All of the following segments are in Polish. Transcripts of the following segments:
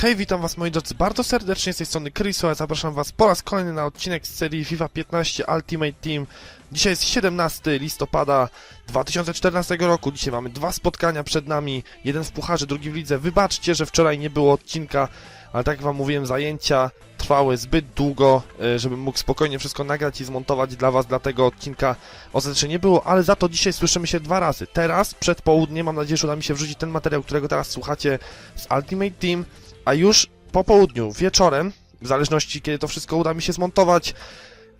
Hej, witam was moi drodzy bardzo serdecznie, z tej strony Chriso, a zapraszam was po raz kolejny na odcinek z serii FIFA 15 Ultimate Team. Dzisiaj jest 17 listopada 2014 roku, dzisiaj mamy dwa spotkania przed nami, jeden w pucharze, drugi w lidze. Wybaczcie, że wczoraj nie było odcinka, ale tak jak wam mówiłem, zajęcia trwały zbyt długo, e, żebym mógł spokojnie wszystko nagrać i zmontować dla was, dlatego odcinka ostatecznie nie było, ale za to dzisiaj słyszymy się dwa razy. Teraz, przed południem, mam nadzieję, że uda mi się wrzucić ten materiał, którego teraz słuchacie z Ultimate Team, a już po południu, wieczorem, w zależności kiedy to wszystko uda mi się zmontować,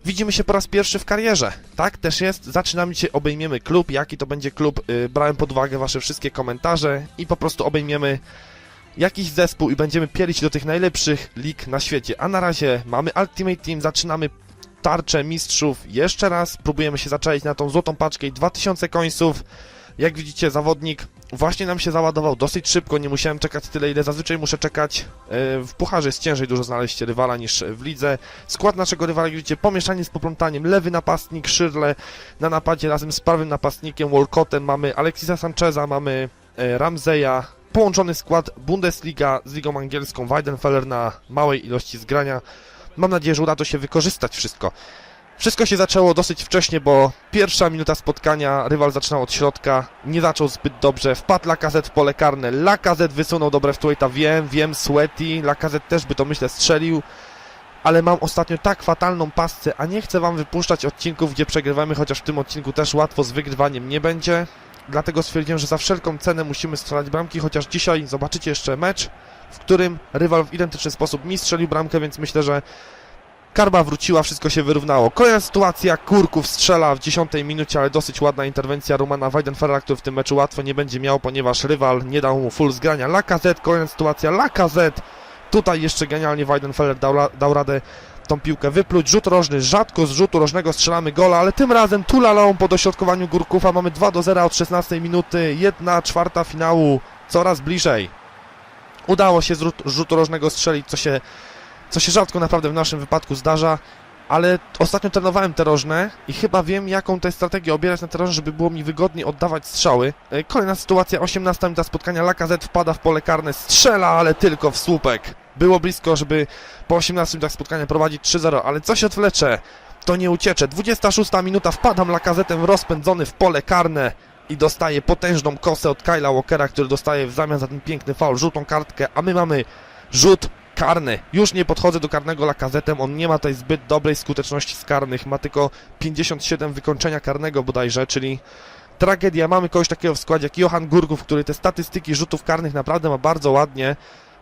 widzimy się po raz pierwszy w karierze. Tak też jest. Zaczynamy dzisiaj, obejmiemy klub. Jaki to będzie klub? Yy, brałem pod uwagę wasze wszystkie komentarze i po prostu obejmiemy jakiś zespół i będziemy pielić do tych najlepszych lig na świecie. A na razie mamy Ultimate Team, zaczynamy tarczę mistrzów. Jeszcze raz próbujemy się zaczaić na tą złotą paczkę i 2000 końców. Jak widzicie, zawodnik właśnie nam się załadował dosyć szybko, nie musiałem czekać tyle, ile zazwyczaj muszę czekać. E, W pucharze jest ciężej dużo znaleźć rywala niż w lidze. Skład naszego rywala, widzicie, pomieszanie z poplątaniem. Lewy napastnik, Szyrle na napadzie razem z prawym napastnikiem, Walcottem. Mamy Alexisa Sancheza, mamy e, Ramzeya. Połączony skład Bundesliga z ligą angielską, Weidenfeller na małej ilości zgrania. Mam nadzieję, że uda to się wykorzystać wszystko. Wszystko się zaczęło dosyć wcześnie, bo pierwsza minuta spotkania, rywal zaczynał od środka, nie zaczął zbyt dobrze, wpadł Lacazette w pole karne, Lacazette wysunął do Breftwaite'a, wiem, wiem, Sweaty, Lacazette też by to myślę strzelił, ale mam ostatnio tak fatalną pasce, a nie chcę wam wypuszczać odcinków, gdzie przegrywamy, chociaż w tym odcinku też łatwo z wygrywaniem nie będzie, dlatego stwierdziłem, że za wszelką cenę musimy strzelać bramki, chociaż dzisiaj zobaczycie jeszcze mecz, w którym rywal w identyczny sposób mi strzelił bramkę, więc myślę, że Karba wróciła, wszystko się wyrównało. Kolejna sytuacja, Kurków strzela w 10 minucie, ale dosyć ładna interwencja Romana Weidenfera, który w tym meczu łatwo nie będzie miał, ponieważ rywal nie dał mu full zgrania. Lacazette, kolejna sytuacja, Lacazette. Tutaj jeszcze genialnie Weidenfeller dał, dał radę tą piłkę wypluć. Rzut rożny, rzadko z rzutu rożnego strzelamy gola, ale tym razem Tulalą po dośrodkowaniu Górkufa mamy 2 do 0 od 16 minuty, 1 czwarta finału, coraz bliżej. Udało się z rzut- rzutu rożnego strzelić, co się co się rzadko naprawdę w naszym wypadku zdarza, ale ostatnio trenowałem te rożne i chyba wiem, jaką tę strategię obierać na te rożne, żeby było mi wygodniej oddawać strzały. E, Kolejna sytuacja, 18 minuta spotkania, Lacazette wpada w pole karne, strzela, ale tylko w słupek. Było blisko, żeby po 18 minutach spotkania prowadzić 3-0, ale się odwlecze? To nie uciecze. 26 minuta, wpadam Lacazettem rozpędzony w pole karne i dostaje potężną kosę od Kyla Walkera, który dostaje w zamian za ten piękny faul żółtą kartkę, a my mamy rzut karny. Już nie podchodzę do karnego lakazetem, on nie ma tutaj zbyt dobrej skuteczności z karnych, ma tylko 57 wykończenia karnego bodajże, czyli tragedia. Mamy kogoś takiego w składzie jak Johan Gurków, który te statystyki rzutów karnych naprawdę ma bardzo ładnie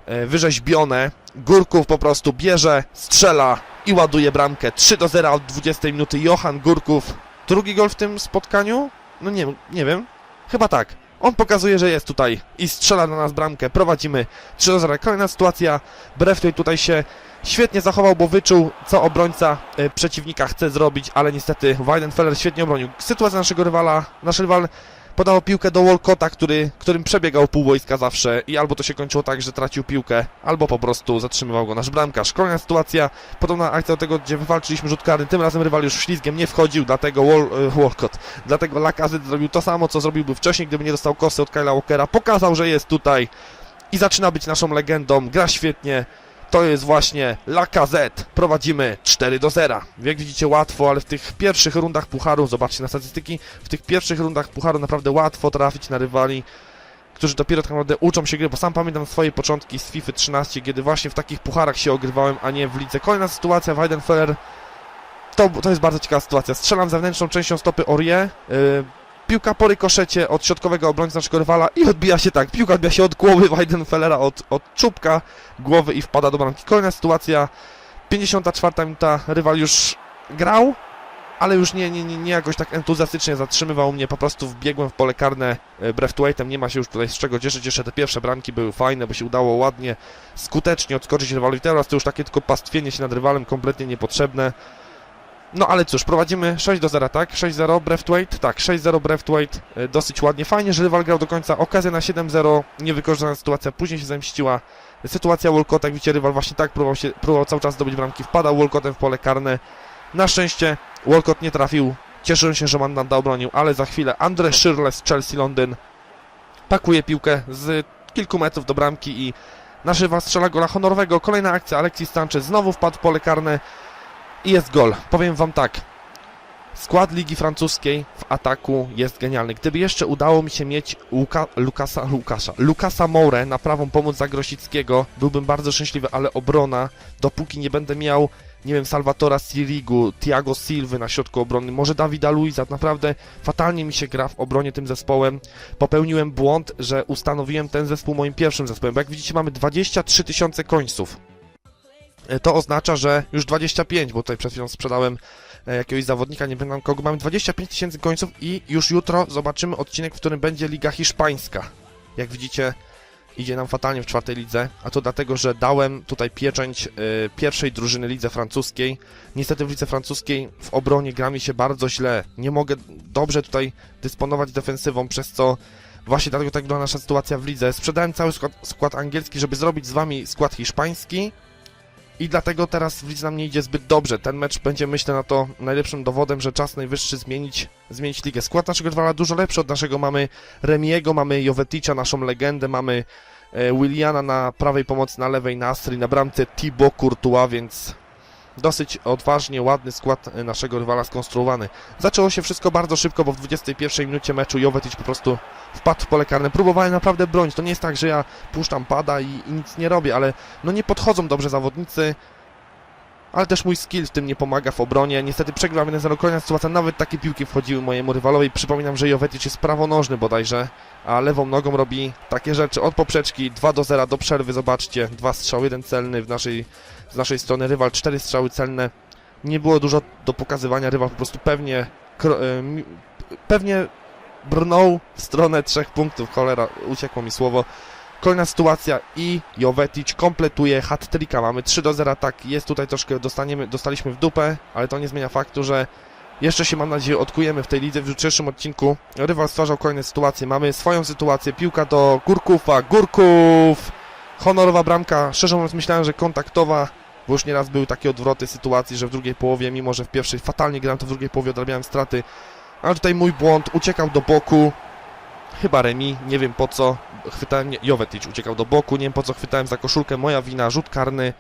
e, wyrzeźbione. Gurków po prostu bierze, strzela i ładuje bramkę. 3 do 0 od 20 minuty. Johan Gurków. Drugi gol w tym spotkaniu? No nie, nie wiem. Chyba tak. On pokazuje, że jest tutaj i strzela na nas bramkę. Prowadzimy 3 do 0. Kolejna sytuacja. Breftoy tutaj się świetnie zachował, bo wyczuł, co obrońca e, przeciwnika chce zrobić, ale niestety Weidenfeller świetnie obronił. Sytuacja naszego rywala, nasz rywal podał piłkę do Walcota, który, którym przebiegał pół wojska zawsze i albo to się kończyło tak, że tracił piłkę, albo po prostu zatrzymywał go nasz bramkarz. Kolejna sytuacja, podobna akcja do tego, gdzie wywalczyliśmy rzut karny, tym razem rywal już ślizgiem nie wchodził, dlatego Wal, e, Walcott, dlatego Lacazette zrobił to samo, co zrobiłby wcześniej, gdyby nie dostał kosy od Kyla Walkera, pokazał, że jest tutaj i zaczyna być naszą legendą, gra świetnie, to jest właśnie Lacazette. Prowadzimy 4 do 0. Jak widzicie łatwo, ale w tych pierwszych rundach pucharu, zobaczcie na statystyki, w tych pierwszych rundach pucharu naprawdę łatwo trafić na rywali, którzy dopiero tak naprawdę uczą się gry, bo sam pamiętam swoje początki z FIFA 13, kiedy właśnie w takich pucharach się ogrywałem, a nie w lidze. Kolejna sytuacja, Weidenfeller. To, to jest bardzo ciekawa sytuacja. Strzelam zewnętrzną częścią stopy Orie. Yy, piłka po rykoszecie od środkowego obrońcy naszego rywala i odbija się tak. Piłka odbija się od głowy Weidenfellera, od, od czubka głowy i wpada do bramki. Kolejna sytuacja, 54 minuta, rywal już grał, ale już nie, nie, nie, nie jakoś tak entuzjastycznie zatrzymywał mnie, po prostu wbiegłem w pole karne e, Breftweightem, nie ma się już tutaj z czego cieszyć, jeszcze te pierwsze bramki były fajne, bo się udało ładnie, skutecznie odskoczyć rywalowi, teraz to już takie tylko pastwienie się nad rywalem, kompletnie niepotrzebne. No ale cóż, prowadzimy 6 do 0, tak? 6-0 Breftweight, tak, 6-0 Breftweight, e, dosyć ładnie. Fajnie, że rywal grał do końca, okazja na 7-0, niewykorzystana sytuacja, później się zemściła. Sytuacja Walcota, jak widzicie, rywal właśnie tak próbował, się, próbował cały czas zdobyć bramki, wpadał Walcottem w pole karne. Na szczęście Walcott nie trafił, cieszyłem się, że Mandanda obronił, ale za chwilę Andre Shirley z Chelsea Londyn pakuje piłkę z kilku metrów do bramki i Nasz rywal strzela gola honorowego. Kolejna akcja. Alexis Sanchez znowu wpadł w pole karne i jest gol. Powiem wam tak. Skład Ligi Francuskiej w ataku jest genialny. Gdyby jeszcze udało mi się mieć Luka, Lukasa, Lukasza, Lukasa na prawą pomoc za Grosickiego, byłbym bardzo szczęśliwy, ale obrona, dopóki nie będę miał, nie wiem, Salvatora Sirigu, Thiago Silwy na środku obrony, może Dawida Luiza, naprawdę fatalnie mi się gra w obronie tym zespołem. Popełniłem błąd, że ustanowiłem ten zespół moim pierwszym zespołem, bo jak widzicie mamy 23 tysiące końców. E, To oznacza, że już 25, bo tutaj przed chwilą sprzedałem e, jakiegoś zawodnika, nie pamiętam kogo, mamy 25 tysięcy końców i już jutro zobaczymy odcinek, w którym będzie Liga Hiszpańska. Jak widzicie, idzie nam fatalnie w czwartej lidze, a to dlatego, że dałem tutaj pieczęć y, pierwszej drużyny lidze francuskiej. Niestety w lidze francuskiej w obronie gra mi się bardzo źle. Nie mogę dobrze tutaj dysponować defensywą, przez co właśnie dlatego tak wygląda nasza sytuacja w lidze. Sprzedałem cały skład, skład angielski, żeby zrobić z wami skład hiszpański. I dlatego teraz w lidze nam nie idzie zbyt dobrze. Ten mecz będzie, myślę, na to najlepszym dowodem, że czas najwyższy zmienić, zmienić ligę. Skład naszego rywala dużo lepszy od naszego. Mamy Remiego, mamy Joveticza, naszą legendę, mamy e, Williana na prawej pomocy, na lewej Nasri, na bramce Thibaut Courtois, więc dosyć odważnie, ładny skład e, naszego rywala skonstruowany. Zaczęło się wszystko bardzo szybko, bo w 21 minucie meczu Jovetic po prostu wpadł w pole karne. Próbowałem naprawdę bronić. To nie jest tak, że ja puszczam pada i, i nic nie robię, ale no nie podchodzą dobrze zawodnicy. Ale też mój skill w tym nie pomaga w obronie. Niestety przegrywam 1-0. Kolejna sytuacja, nawet takie piłki wchodziły mojemu rywalowi. Przypominam, że Jovetic jest prawonożny bodajże, a lewą nogą robi takie rzeczy od poprzeczki 2 do 0 do przerwy. Zobaczcie, dwa strzały, jeden celny w naszej, z naszej strony. Rywal cztery strzały celne. Nie było dużo do pokazywania. Rywal po prostu pewnie, e, pewnie brnął w stronę trzech punktów. Cholera, uciekło mi słowo. Kolejna sytuacja i Jovetic kompletuje hat-tricka. Mamy 3 do 0, tak, jest tutaj troszkę, dostaniemy, dostaliśmy w dupę, ale to nie zmienia faktu, że jeszcze się, mam nadzieję, odkujemy w tej lidze. W jutrzejszym odcinku rywal stwarzał kolejne sytuacje. Mamy swoją sytuację, piłka do Górkufa, Górków! Honorowa bramka, szczerze mówiąc myślałem, że kontaktowa, bo już nieraz były takie odwroty sytuacji, że w drugiej połowie, mimo że w pierwszej fatalnie grałem, to w drugiej połowie odrabiałem straty. Ale tutaj mój błąd, uciekał do boku, chyba Remi, nie wiem po co, chwytałem, Jovetic uciekał do boku, nie wiem po co chwytałem za koszulkę, moja wina, rzut karny.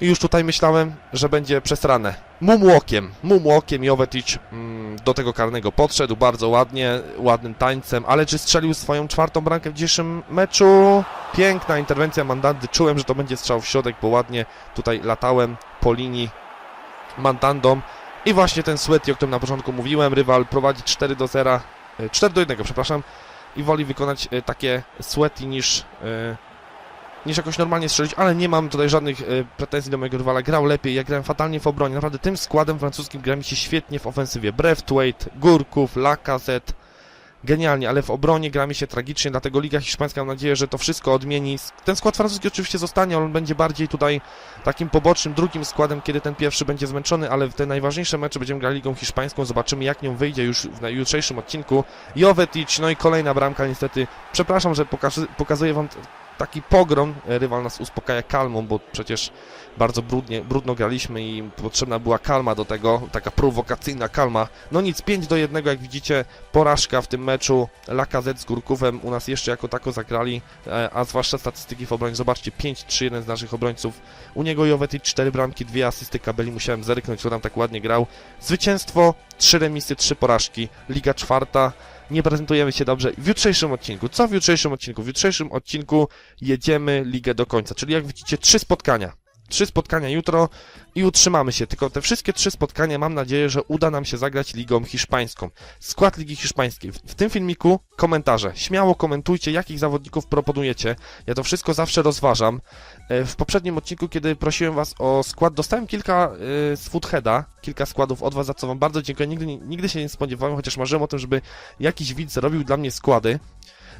I już tutaj myślałem, że będzie przesrane. Mumłokiem, mumłokiem Jovetic mm, do tego karnego podszedł bardzo ładnie, ładnym tańcem, ale czy strzelił swoją czwartą bramkę w dzisiejszym meczu? Piękna interwencja Mandandy, czułem, że to będzie strzał w środek, bo ładnie tutaj latałem po linii Mandandą. I właśnie ten Sweaty, o którym na początku mówiłem, rywal prowadzi 4 do 0, e, 4 do 1, przepraszam, i woli wykonać e, takie Sweaty niż, e, niż jakoś normalnie strzelić, ale nie mam tutaj żadnych e, pretensji do mojego rywala. Grał lepiej, ja grałem fatalnie w obronie. Naprawdę tym składem francuskim gra mi się świetnie w ofensywie. Breathwaite, Górków, Lacazette, genialnie, ale w obronie gra mi się tragicznie, dlatego Liga Hiszpańska mam nadzieję, że to wszystko odmieni. Ten skład francuski oczywiście zostanie, on będzie bardziej tutaj takim pobocznym, drugim składem, kiedy ten pierwszy będzie zmęczony, ale w te najważniejsze mecze będziemy grali Ligą Hiszpańską, zobaczymy jak nią wyjdzie już w jutrzejszym odcinku. Jovetic, no i kolejna bramka niestety. Przepraszam, że pokazuję wam taki pogrom, E, rywal nas uspokaja kalmą, bo przecież bardzo brudnie, brudno graliśmy i potrzebna była kalma do tego, taka prowokacyjna kalma. No nic, 5 do 1, jak widzicie, porażka w tym meczu. Lacazette z Górkówem u nas jeszcze jako tako zagrali, e, a zwłaszcza statystyki w obronie. Zobaczcie, 5-3-1 z naszych obrońców. U niego Jovetic 4 bramki, 2 asysty, kabeli musiałem zerknąć, kto tam tak ładnie grał. Zwycięstwo, 3 remisy, 3 porażki. Liga czwarta. Nie prezentujemy się dobrze. W jutrzejszym odcinku. Co w jutrzejszym odcinku? W jutrzejszym odcinku jedziemy ligę do końca. Czyli jak widzicie, trzy spotkania. Trzy spotkania jutro i utrzymamy się. Tylko te wszystkie trzy spotkania mam nadzieję, że uda nam się zagrać ligą hiszpańską. Skład Ligi Hiszpańskiej. W, tym filmiku komentarze. Śmiało komentujcie, jakich zawodników proponujecie. Ja to wszystko zawsze rozważam. E, W poprzednim odcinku, kiedy prosiłem Was o skład, dostałem kilka y, z Foodheada, kilka składów od Was, za co Wam bardzo dziękuję. Nigdy, nigdy się nie spodziewałem, chociaż marzyłem o tym, żeby jakiś widz robił dla mnie składy.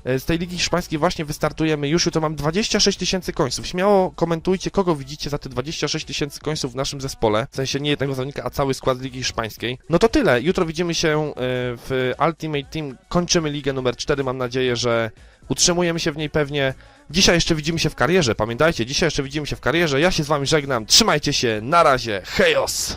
E, Z tej Ligi Hiszpańskiej właśnie wystartujemy. Już jutro mam 26 tysięcy końców. Śmiało komentujcie, kogo widzicie za te 26 tysięcy końców w naszym zespole. W sensie nie jednego zawodnika, a cały skład Ligi Hiszpańskiej. No to tyle. Jutro widzimy się e, w Ultimate Team. Kończymy ligę numer 4. Mam nadzieję, że utrzymujemy się w niej pewnie. Dzisiaj jeszcze widzimy się w karierze. Pamiętajcie, dzisiaj jeszcze widzimy się w karierze. Ja się z wami żegnam. Trzymajcie się. Na razie. Hejos!